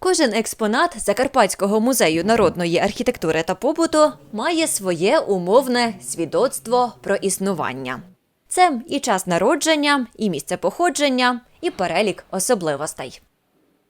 Кожен експонат Закарпатського музею народної архітектури та побуту має своє умовне свідоцтво про існування. Це і час народження, і місце походження, і перелік особливостей.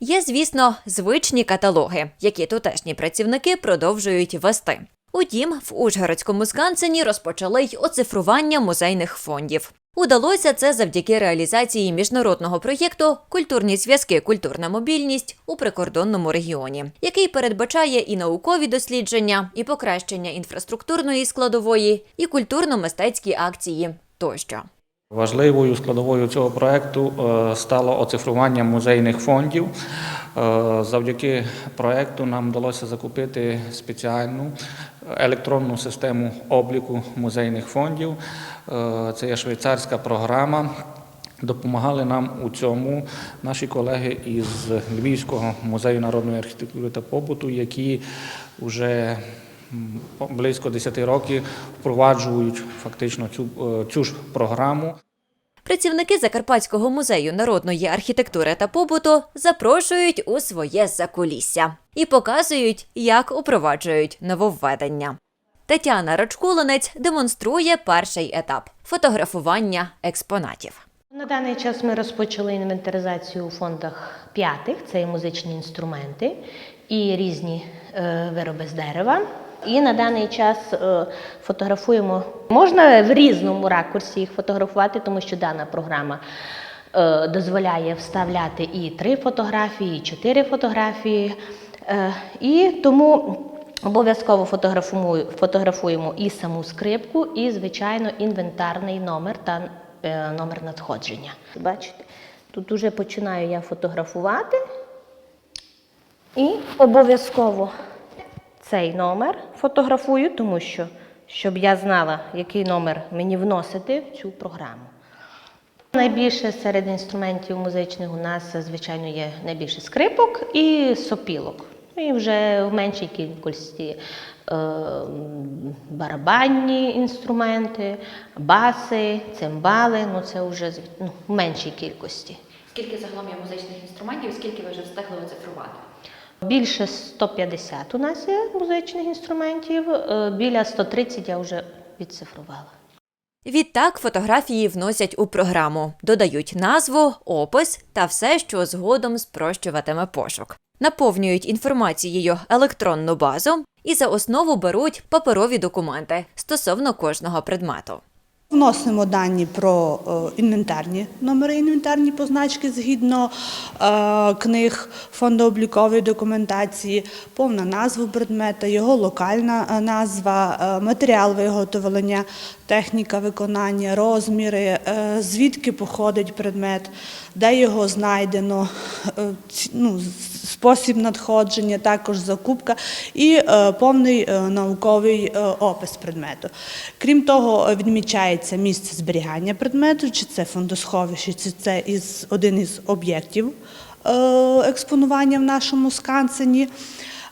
Є, звісно, звичні каталоги, які тутешні працівники продовжують вести. Утім, в Ужгородському скансені розпочали й оцифрування музейних фондів. Удалося це завдяки реалізації міжнародного проєкту Культурні зв'язки, культурна мобільність у прикордонному регіоні, який передбачає і наукові дослідження, і покращення інфраструктурної складової, і культурно-мистецькі акції тощо. Важливою складовою цього проекту е, стало оцифрування музейних фондів. Е, Завдяки проекту нам вдалося закупити спеціальну електронну систему обліку музейних фондів. Е, Це є швейцарська програма. Допомагали нам у цьому наші колеги із Львівського музею народної архітектури та побуту, які вже близько 10 років впроваджують фактично цю, е, цю ж програму. Працівники Закарпатського музею народної архітектури та побуту запрошують у своє закулісся і показують, як упроваджують нововведення. Тетяна Рачкулинець демонструє перший етап фотографування експонатів. На даний час ми розпочали інвентаризацію у фондах п'ятих, це і музичні інструменти і різні е, вироби з дерева. І на даний час е, фотографуємо. Можна в різному ракурсі їх фотографувати, тому що дана програма е, дозволяє вставляти і три фотографії, і чотири фотографії. Е, і тому обов'язково фотографуємо, і саму скрипку, і, звичайно, інвентарний номер та номер надходження. Бачите, тут уже починаю я фотографувати. І обов'язково цей номер фотографую, тому що щоб я знала, який номер мені вносити в цю програму. Найбільше серед інструментів музичних у нас, звичайно, є найбільше скрипок і сопілок. І вже в меншій кількості е, барабанні інструменти, баси, цимбали, ну це вже ну, в меншій кількості. Скільки загалом є музичних інструментів, скільки ви вже встигли оцифрувати? Більше 150 у нас є музичних інструментів, е, біля 130 я вже відцифрувала. Відтак фотографії вносять у програму, додають назву, опис та все, що згодом спрощуватиме пошук. Наповнюють інформацією електронну базу і за основу беруть паперові документи стосовно кожного предмету. Вносимо дані про е, інвентарні номери, інвентарні позначки згідно е, книг фондооблікової документації, повна назва предмета, його локальна е, назва, матеріал виготовлення, техніка виконання, розміри, звідки походить предмет, де його знайдено, ну, спосіб надходження, також закупка і е, повний е, науковий е, опис предмету. Крім того, відмічається місце зберігання предмету, чи це фондосховище, чи це із, один із об'єктів експонування в нашому скансені.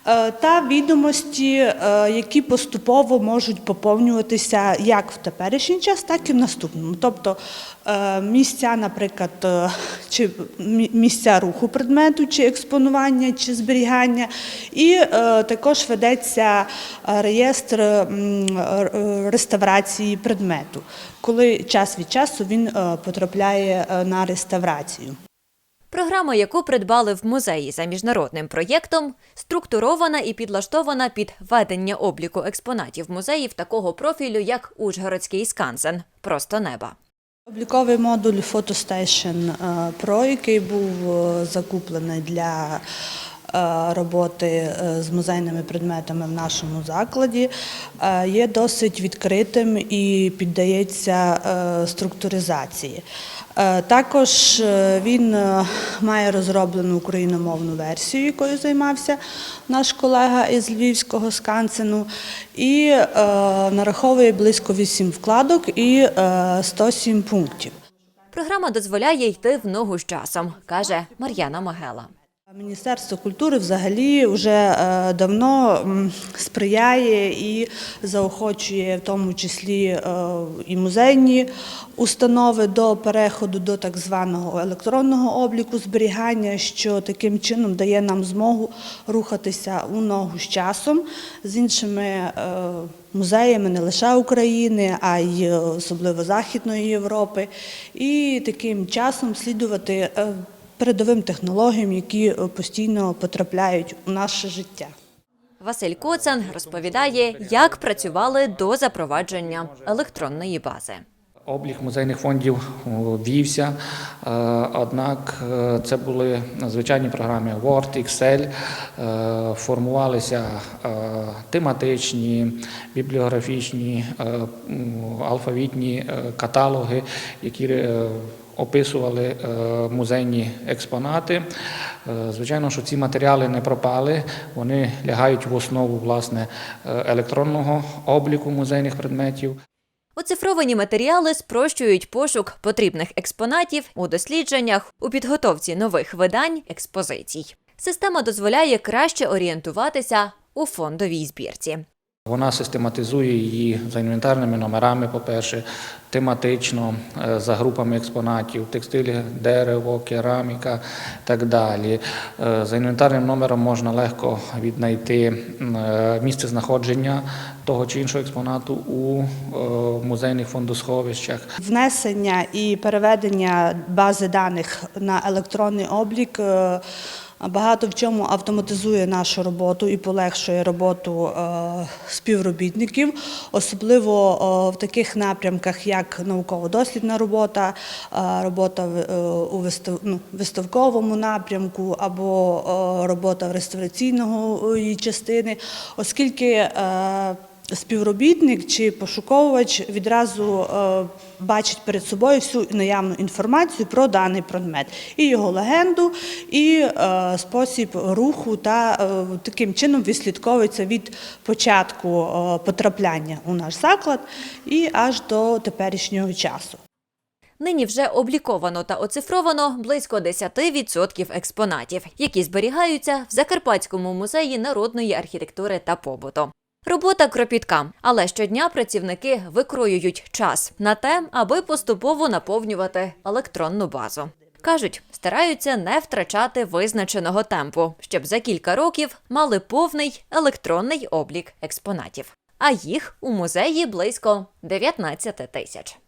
Е, Та відомості, е, які поступово можуть поповнюватися як в теперішній час, так і в наступному. Тобто е, місця, наприклад, чи місця руху предмету, чи експонування, чи зберігання, і також ведеться реєстр реставрації предмету, коли час від часу він потрапляє на реставрацію. Програма, яку придбали в музеї за міжнародним проєктом, структурована і підлаштована під ведення обліку експонатів музеїв такого профілю, як Ужгородський скансен просто неба. Обліковий модуль PhotoStation е, Pro, який був е, закуплений для е, роботи е, з музейними предметами в нашому закладі, е, є досить відкритим і піддається е, структуризації. Е, Також е, він е, має розроблену україномовну версію, якою займався наш колега із Львівського скансену, і е, нараховує близько 8 вкладок і е, 107 пунктів. Програма дозволяє йти в ногу з часом, каже Мар'яна Магела. Міністерство культури взагалі вже е, давно сприяє і заохочує в тому числі е, і музейні установи до переходу до так званого електронного обліку зберігання, що таким чином дає нам змогу рухатися у ногу з часом з іншими е, музеями не лише України, а й особливо Західної Європи, і таким часом слідувати передовим технологіям, які е, постійно потрапляють у наше життя. Василь Коцан розповідає, як працювали до запровадження електронної бази. Облік музейних фондів вівся, е, однак е, це були звичайні програми Word, Excel, е, формувалися е, тематичні, бібліографічні, е, алфавітні е, каталоги, які е, описували е, музейні експонати. Е, Звичайно, що ці матеріали не пропали, вони лягають в основу власне е, електронного обліку музейних предметів. Оцифровані матеріали спрощують пошук потрібних експонатів у дослідженнях, у підготовці нових видань, експозицій. Система дозволяє краще орієнтуватися у фондовій збірці. Вона систематизує її за інвентарними номерами, по-перше, тематично, е, за групами експонатів, текстиль, дерево, кераміка і так далі. Е, За інвентарним номером можна легко віднайти е, місце знаходження того чи іншого експонату у музейних фондосховищах. Внесення і переведення бази даних на електронний облік багато в чому автоматизує нашу роботу і полегшує роботу е, співробітників, особливо е, в таких напрямках, як науково-дослідна робота, е, робота у ну, виставковому напрямку або робота в реставраційного її частини, оскільки співробітник чи пошуковувач відразу е, бачить перед собою всю наявну інформацію про даний предмет, і його легенду, і е, спосіб руху, та е, таким чином відслідковується від початку потрапляння у наш заклад і аж до теперішнього часу. Нині вже обліковано та оцифровано близько 10% експонатів, які зберігаються в Закарпатському музеї народної архітектури та побуту. Робота кропітка, але щодня працівники викроюють час на те, аби поступово наповнювати електронну базу. Кажуть, стараються не втрачати визначеного темпу, щоб за кілька років мали повний електронний облік експонатів. А їх у музеї близько 19 тисяч.